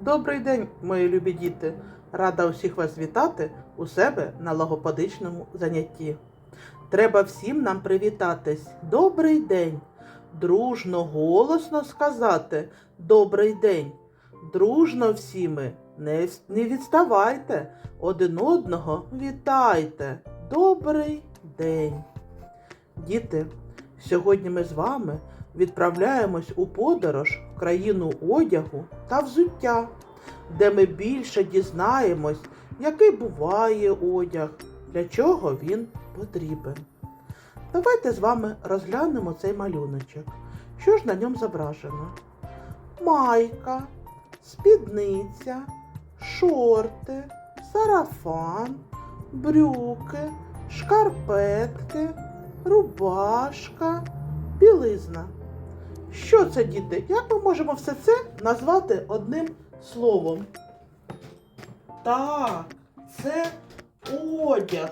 Добрий день, мої любі діти! Рада усіх вас вітати у себе на логопедичному занятті. Треба всім нам привітатись. Добрий день! Дружно, голосно сказати Добрий день. Дружно всі ми не, не відставайте, один одного вітайте. Добрий день. Діти, сьогодні ми з вами відправляємось у подорож в країну одягу та взуття, де ми більше дізнаємось, який буває одяг, для чого він потрібен. Давайте з вами розглянемо цей малюночок. Що ж на ньому зображено? Майка, спідниця, шорти, сарафан, брюки, шкарпетки, рубашка, білизна. Що це, діти? Як ми можемо все це назвати одним словом? Так, це одяг.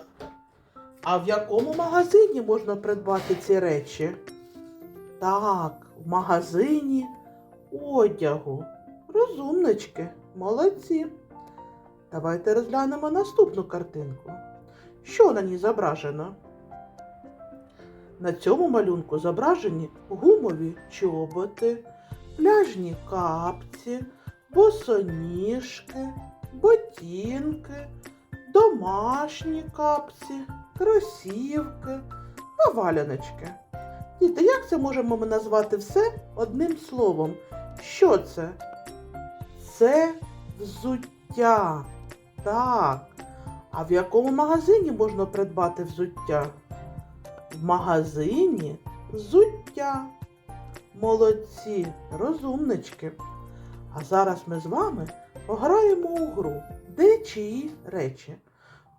А в якому магазині можна придбати ці речі? Так, в магазині одягу. Розумнички, молодці. Давайте розглянемо наступну картинку. Що на ній зображено? На цьому малюнку зображені гумові чоботи, пляжні капці, босоніжки, ботинки, домашні капці, кросівки та валяночки. Діти, як це можемо ми назвати все одним словом? Що це? Це взуття. Так. А в якому магазині можна придбати взуття? В магазині взуття. Молодці, розумнички. А зараз ми з вами пограємо у гру Де чиї речі.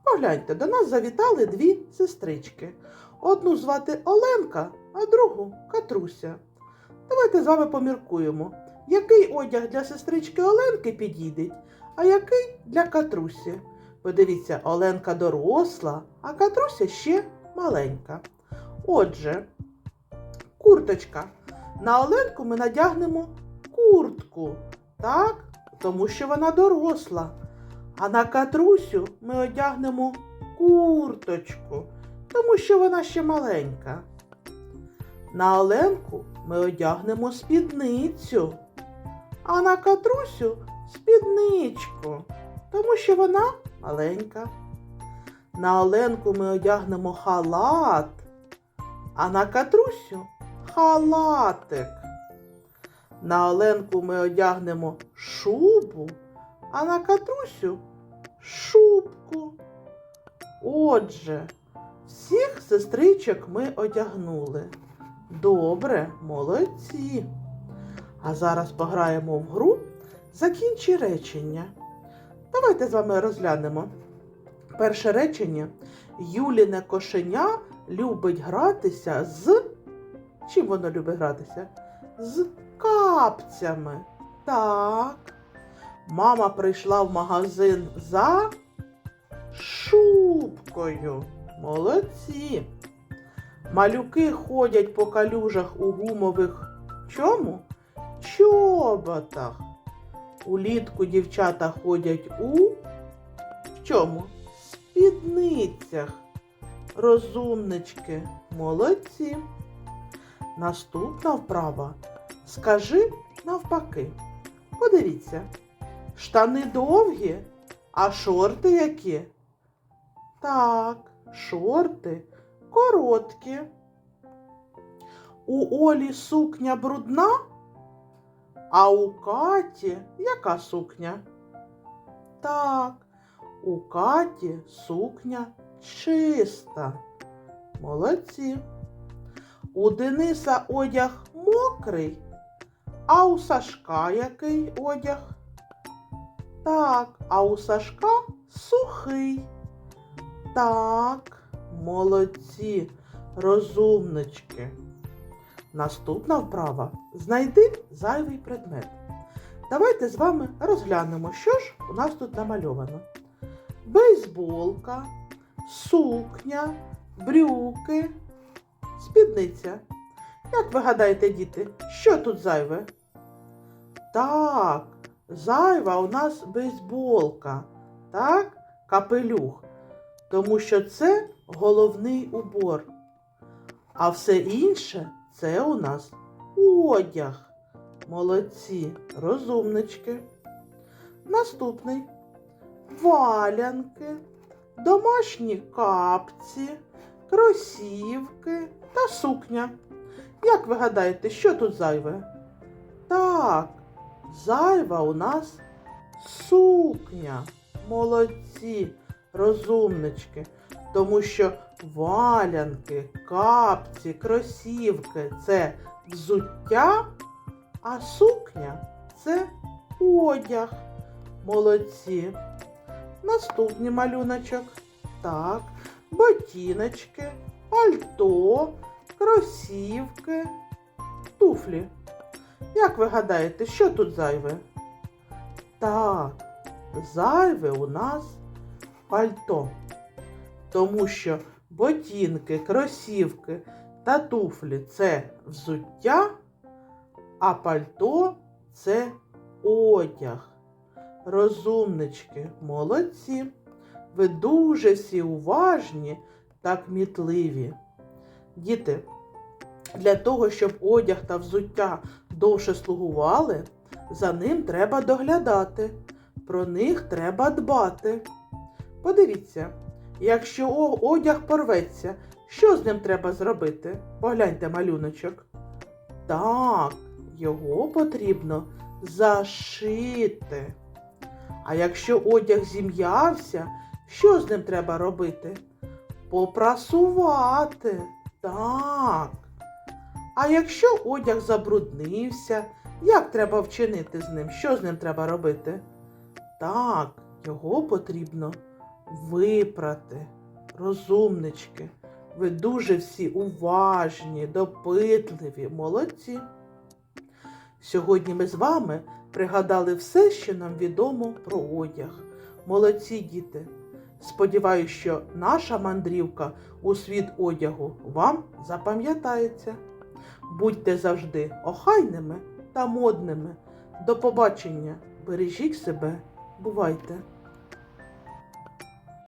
Погляньте, до нас завітали дві сестрички. Одну звати Оленка, а другу Катруся. Давайте з вами поміркуємо, який одяг для сестрички Оленки підійде, а який для Катрусі. Подивіться, Оленка доросла, а Катруся ще маленька. Отже, курточка. На Оленку ми надягнемо куртку, так? Тому що вона доросла. А на Катрусю ми одягнемо курточку, тому що вона ще маленька. На Оленку ми одягнемо спідницю, а на Катрусю спідничку, тому що вона маленька. На Оленку ми одягнемо халат, а на Катрусю халатик. На Оленку ми одягнемо шубу, а на Катрусю шубку. Отже, всіх сестричок ми одягнули. Добре, молодці. А зараз пограємо в гру Закінчи речення. Давайте з вами розглянемо. Перше речення. Юліне кошеня любить гратися з. Чим воно любить гратися? З капцями. Так. Мама прийшла в магазин за шубкою. Молодці. Малюки ходять по калюжах у гумових чому? Чоботах. Улітку дівчата ходять у в чому? Спідницях. Розумнички, молодці. Наступна вправа. Скажи навпаки. Подивіться. Штани довгі, а шорти які? Так, шорти короткі. У Олі сукня брудна, а у Каті яка сукня? Так, у Каті сукня чиста. Молодці. У Дениса одяг мокрий, а у Сашка який одяг? Так, а у Сашка сухий. Так, молодці, розумнички. Наступна вправа. Знайди зайвий предмет. Давайте з вами розглянемо, що ж у нас тут намальовано. Бейсболка, сукня, брюки, спідниця. Як ви гадаєте, діти, що тут зайве? Так, зайва у нас бейсболка, так, капелюх, тому що це головний убор. А все інше це у нас одяг. Молодці, розумнички. Наступний валянки, домашні капці, кросівки та сукня. Як ви гадаєте, що тут зайве? Так, зайва у нас сукня. Молодці, розумнички. Тому що валянки, капці, кросівки це взуття, а сукня це одяг. Молодці. Наступний малюночок. Так, ботиночки, пальто, кросівки, туфлі. Як ви гадаєте, що тут зайве? Так, зайве у нас пальто. Тому що ботинки, кросівки та туфлі це взуття, а пальто це одяг. Розумнички, молодці. Ви дуже всі уважні та кмітливі. Діти, для того, щоб одяг та взуття довше слугували, за ним треба доглядати, про них треба дбати. Подивіться, якщо одяг порветься, що з ним треба зробити? Погляньте малюночок. Так, його потрібно зашити. А якщо одяг зім'явся, що з ним треба робити? Попрасувати. Так. А якщо одяг забруднився, як треба вчинити з ним? Що з ним треба робити? Так, його потрібно випрати. Розумнички, ви дуже всі уважні, допитливі, молодці. Сьогодні ми з вами пригадали все, що нам відомо про одяг. Молодці діти! Сподіваюсь, що наша мандрівка у світ одягу вам запам'ятається. Будьте завжди охайними та модними. До побачення! Бережіть себе, бувайте!